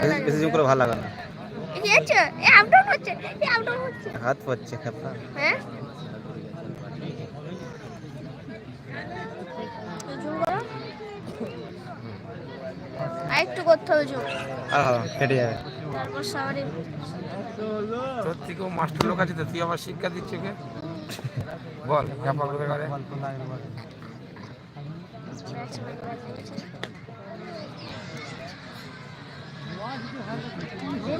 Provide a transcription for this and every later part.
বেশি জুম করে ভালো লাগে না। হচ্ছে এই আপ হচ্ছে এই আপ হচ্ছে। হাত পড়ছে খেপা হ্যাঁ? জুম করো আর একটু করতে হবে জুম আর হবে ফেটে যাবে। তারপর সবারই তোর থেকেও মাস্টার লোক আছে তো তুই আমার শিক্ষা দিচ্ছি ওকে বল করে করে একটা বল ফেলেছে কোনটা?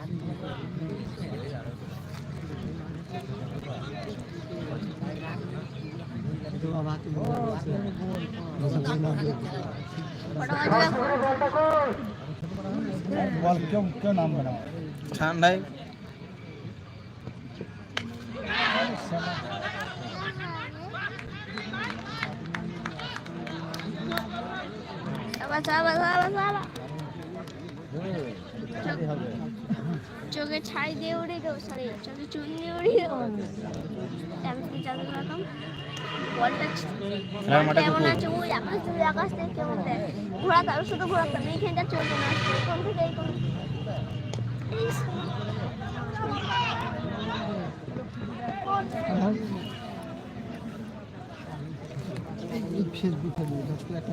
বল কটা বাজবে এখন? বল কেউ কেউ নাম বানাও ঠান্ডায় আবার আবার আবার আবার চোখে ছাই দিয়ে উড়ে গেল সরি চোখে চুল দিয়ে উড়ে গেল। আমি কি জানি রকম বলটা খেলার কেমন আছে? ওই আকাশ থেকে আকাশ থেকে কেমন দেয়? ঘোরাতে শুধু ঘোরাতে হবে এইখানটা চলবে না কোন থেকে এই কোন? ফেসবুকে একটা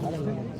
ভালো লাগে কিছু কিছু